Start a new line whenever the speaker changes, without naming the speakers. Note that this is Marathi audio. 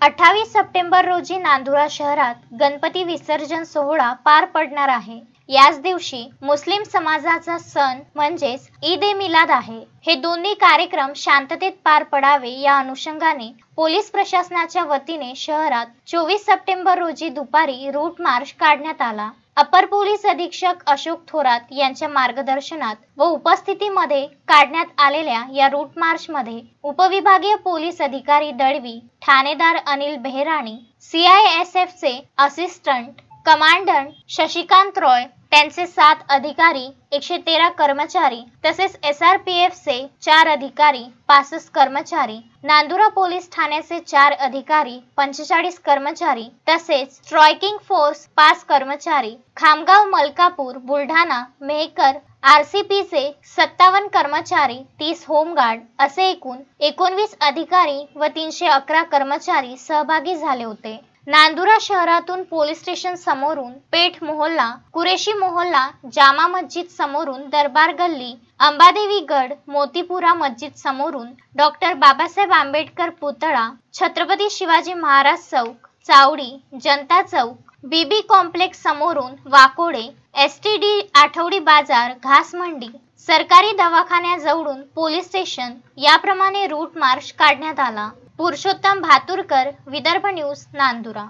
अठ्ठावीस सप्टेंबर रोजी नांदुरा शहरात गणपती विसर्जन सोहळा पार पडणार आहे. याच दिवशी मुस्लिम समाजाचा सण म्हणजेच ईद ए मिलाद आहे. हे दोन्ही कार्यक्रम शांततेत पार पडावे या अनुषंगाने पोलीस प्रशासनाच्या वतीने शहरात चोवीस सप्टेंबर रोजी दुपारी रूट मार्च काढण्यात आला. अपर पोलीस अधीक्षक अशोक थोरात यांच्या मार्गदर्शनात व उपस्थितीमध्ये काढण्यात आलेल्या या रूट मार्च मध्ये उपविभागीय पोलीस अधिकारी दळवी ठाणेदार अनिल बेहराणी सीआयएसएफचे असिस्टंट कमांडंट शशिकांत रॉय त्यांचे सात अधिकारी एकशे तेरा कर्मचारी तसेच एस आर पी एफ चे चार अधिकारी पासष्ट कर्मचारी नांदुरा पोलीस ठाण्याचे चार अधिकारी पंचेचाळीस कर्मचारी तसेच स्ट्रायकिंग फोर्स पाच कर्मचारी खामगाव मलकापूर बुलढाणा मेहकर आर सी पीचे सत्तावन्न कर्मचारी तीस होमगार्ड असे एकूण एकोणवीस अधिकारी व तीनशे अकरा कर्मचारी सहभागी झाले होते. नांदुरा शहरातून पोलीस स्टेशन समोरून पेठ मोहल्ला कुरेशी मोहल्ला जामा मस्जिद समोरून दरबार गल्ली अंबादेवी गड मोतीपुरा मस्जिद समोरून डॉक्टर बाबासाहेब आंबेडकर पुतळा छत्रपती शिवाजी महाराज चौक चावडी जनता चौक बीबी कॉम्प्लेक्स समोरून वाकोडे एस टी डी आठवडी बाजार घास मंडी सरकारी दवाखान्याजवळून पोलीस स्टेशन याप्रमाणे रूट मार्च काढण्यात आला. पुरुषोत्तम भातुरकर विदर्भ न्यूज नांदुरा.